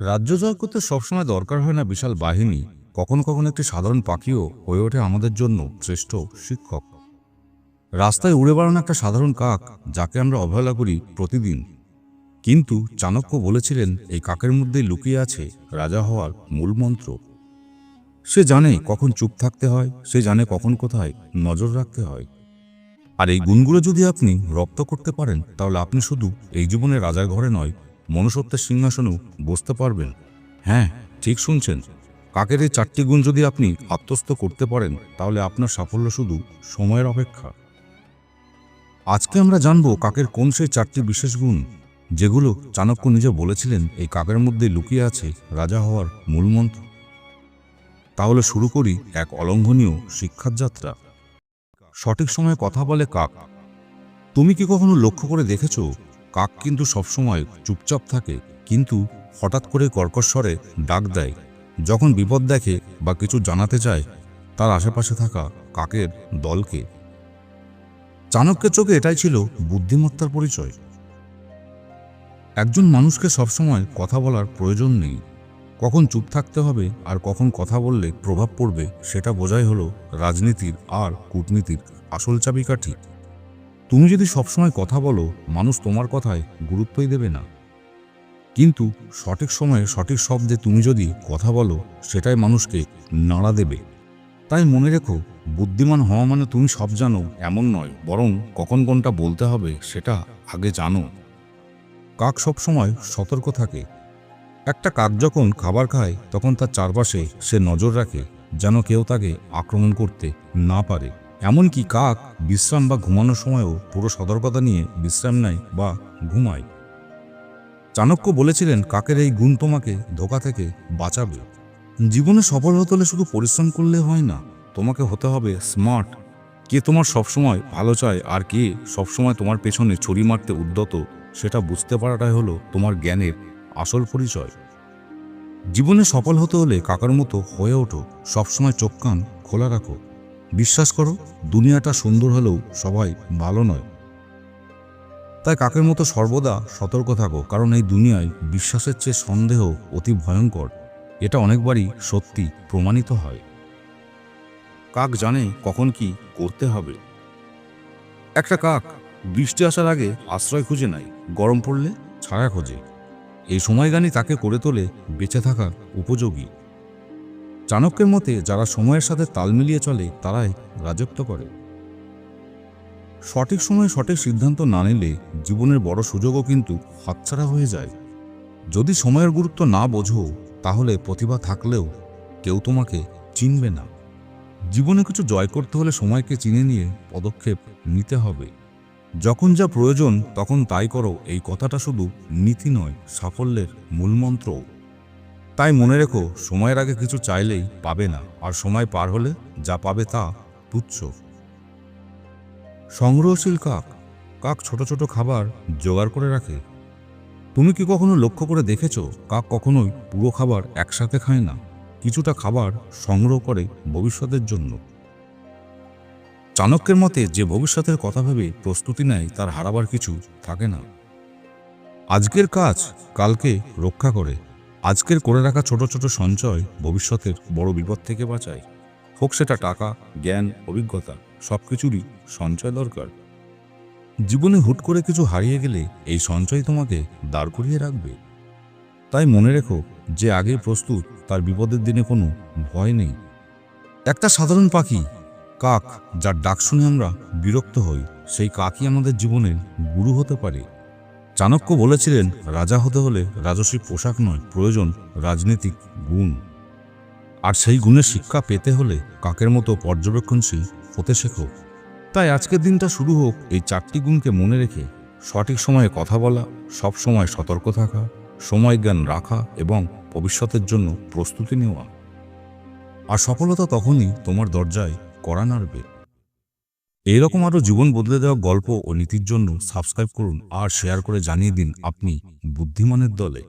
রাজ্য জয় করতে সবসময় দরকার হয় না বিশাল বাহিনী, কখনো কখনো একটি সাধারণ পাখিও হয়ে ওঠে আমাদের জন্য শ্রেষ্ঠ শিক্ষক। রাস্তায় উড়ে বেড়ানো একটা সাধারণ কাক, যাকে আমরা অবহেলা করি প্রতিদিন। কিন্তু চাণক্য বলেছিলেন, এই কাকের মধ্যেই লুকিয়ে আছে রাজা হওয়ার মূল মন্ত্র। সে জানে কখন চুপ থাকতে হয়, সে জানে কখন কোথায় নজর রাখতে হয়। আর এই গুণগুলো যদি আপনি রপ্ত করতে পারেন, তাহলে আপনি শুধু এই জীবনে রাজার ঘরে নয় মনুষ্যত্বের সিংহাসনেও বসতে পারবেন। হ্যাঁ ঠিক শুনছেন। কাকের এই চারটি গুণ যদি আপনি আত্মস্থ করতে পারেন, তাহলে আপনার সাফল্য শুধু সময়ের অপেক্ষা। আজকে আমরা জানব কাকের কোন সেই চারটি বিশেষ গুণ, যেগুলো চাণক্য নিজে বলেছিলেন এই কাকের মধ্যে লুকিয়ে আছে রাজা হওয়ার মূলমন্ত্র তাহলে শুরু করি এক অলঙ্ঘনীয় শিক্ষার যাত্রা। সঠিক সময়ে কথা বলে কাক, তুমি কি কখনো লক্ষ্য করে দেখেছ কাক কিন্তু সবসময় চুপচাপ থাকে, কিন্তু হঠাৎ করে কর্কশ্বরে ডাক দেয়। যখন বিপদ দেখে বা কিছু জানাতে চায়, তার আশেপাশে থাকা কাকের দলকে। চাণক্যের চোখে এটাই ছিল বুদ্ধিমত্তার পরিচয়। একজন মানুষকে সবসময় কথা বলার প্রয়োজন নেই। কখন চুপ থাকতে হবে আর কখন কথা বললে প্রভাব পড়বে, সেটা বোঝাই হলো রাজনীতির আর কূটনীতির আসল চাবিকাঠি। তুমি যদি সবসময় কথা বলো, মানুষ তোমার কথায় গুরুত্বই দেবে না। কিন্তু সঠিক সময়ে সঠিক শব্দে তুমি যদি কথা বলো, সেটাই মানুষকে নাড়া দেবে। তাই মনে রেখো, বুদ্ধিমান হওয়া মানে তুমি সব জানো, এমন নয়, বরং কখন কোনটা বলতে হবে সেটা আগে জানো। কাক সবসময় সতর্ক থাকে। একটা কাক যখন খাবার খায়, তখন তার চারপাশে সে নজর রাখে, যেন কেউ তাকে আক্রমণ করতে না পারে। এমনকি কাক বিশ্রাম বা ঘুমানোর সময়ও পুরো সতর্কতা নিয়ে বিশ্রাম নেয় বা ঘুমায়। চাণক্য বলেছিলেন, কাকের এই গুণ তোমাকে ধোকা থেকে বাঁচাবে। জীবনে সফল হতে হলে শুধু পরিশ্রম করলে হয় না, তোমাকে হতে হবে স্মার্ট কে তোমার সবসময় ভালো চায় আর কে সবসময় তোমার পেছনে ছড়ি মারতে উদ্যত, সেটা বুঝতে পারাটাই হলো তোমার জ্ঞানের আসল পরিচয়। জীবনে সফল হতে হলে কাকার মতো হয়ে ওঠো। সবসময় চোখ কান খোলা রাখো। বিশ্বাস করো, দুনিয়াটা সুন্দর হলেও সবাই ভালো নয়। তাই কাকের মতো সর্বদা সতর্ক থাকো, কারণ এই দুনিয়ায় বিশ্বাসের চেয়ে সন্দেহ অতি ভয়ঙ্কর। এটা অনেকবারই সত্যি প্রমাণিত হয়। কাক জানে কখন কি করতে হবে। একটা কাক বৃষ্টি আসার আগে আশ্রয় খুঁজে নেয়, গরম পড়লে ছায়া খোঁজে। এই সময়গানি তাকে করে তোলে বেঁচে থাকার উপযোগী। চাণক্যের মতে যারা সময়ের সাথে তাল মিলিয়ে চলে, তারাই রাজত্ব করে। সঠিক সময়ে সঠিক সিদ্ধান্ত না নিলে জীবনের বড় সুযোগও কিন্তু হাতছাড়া হয়ে যায়। যদি সময়ের গুরুত্ব না বোঝো, তাহলে প্রতিভা থাকলেও কেউ তোমাকে চিনবে না। জীবনে কিছু জয় করতে হলে সময়কে চিনে নিয়ে পদক্ষেপ নিতে হবে। যখন যা প্রয়োজন, তখন তাই করো। এই কথাটা শুধু নীতি নয়, সাফল্যের মূলমন্ত্র তাই মনে রেখো, সময়ের আগে কিছু চাইলেই পাবে না, আর সময় পার হলে যা পাবে তা তুচ্ছ। সংগ্রহশীল কাক কাক ছোট ছোট খাবার জোগাড় করে রাখে। তুমি কি কখনো লক্ষ্য করে দেখেছ, কাক কখনোই পুরো খাবার একসাথে খায় না? কিছুটা খাবার সংগ্রহ করে ভবিষ্যতের জন্য। চাণক্যের মতে, যে ভবিষ্যতের কথা ভেবে প্রস্তুতি নেয়, তার হারাবার কিছু থাকে না। আজকের কাজ কালকে রক্ষা করে। আজকের করে রাখা ছোট ছোট সঞ্চয় ভবিষ্যতের বড় বিপদ থেকে বাঁচায়। হোক সেটা টাকা, জ্ঞান, অভিজ্ঞতা সব কিছুরই সঞ্চয় দরকার। জীবনে হুট করে কিছু হারিয়ে গেলে এই সঞ্চয় তোমাকে দাঁড় করিয়ে রাখবে। তাই মনে রেখো যে আগে প্রস্তুত, তার বিপদের দিনে কোনো ভয় নেই। একটা সাধারণ পাখি, কাক, যার ডাক শুনে আমরা বিরক্ত হই, সেই কাকই আমাদের জীবনের গুরু হতে পারে। চাণক্য বলেছিলেন, রাজা হতে হলে রাজস্বী পোশাক নয়, প্রয়োজন রাজনৈতিক গুণ। আর সেই গুণের শিক্ষা পেতে হলে কাকের মতো পর্যবেক্ষণশীল হতে শেখো। তাই আজকের দিনটা শুরু হোক এই চারটি গুণকে মনে রেখে সঠিক সময়ে কথা বলা, সব সময় সতর্ক থাকা, সময় জ্ঞান রাখা এবং ভবিষ্যতের জন্য প্রস্তুতি নেওয়া। আর সফলতা তখনই তোমার দরজায় করা নাড়বে। এইরকম আরও জীবন বদলে দেওয়া গল্প ও নীতির জন্য সাবস্ক্রাইব করুন আর শেয়ার করে জানিয়ে দিন আপনি বুদ্ধিমানের দলে।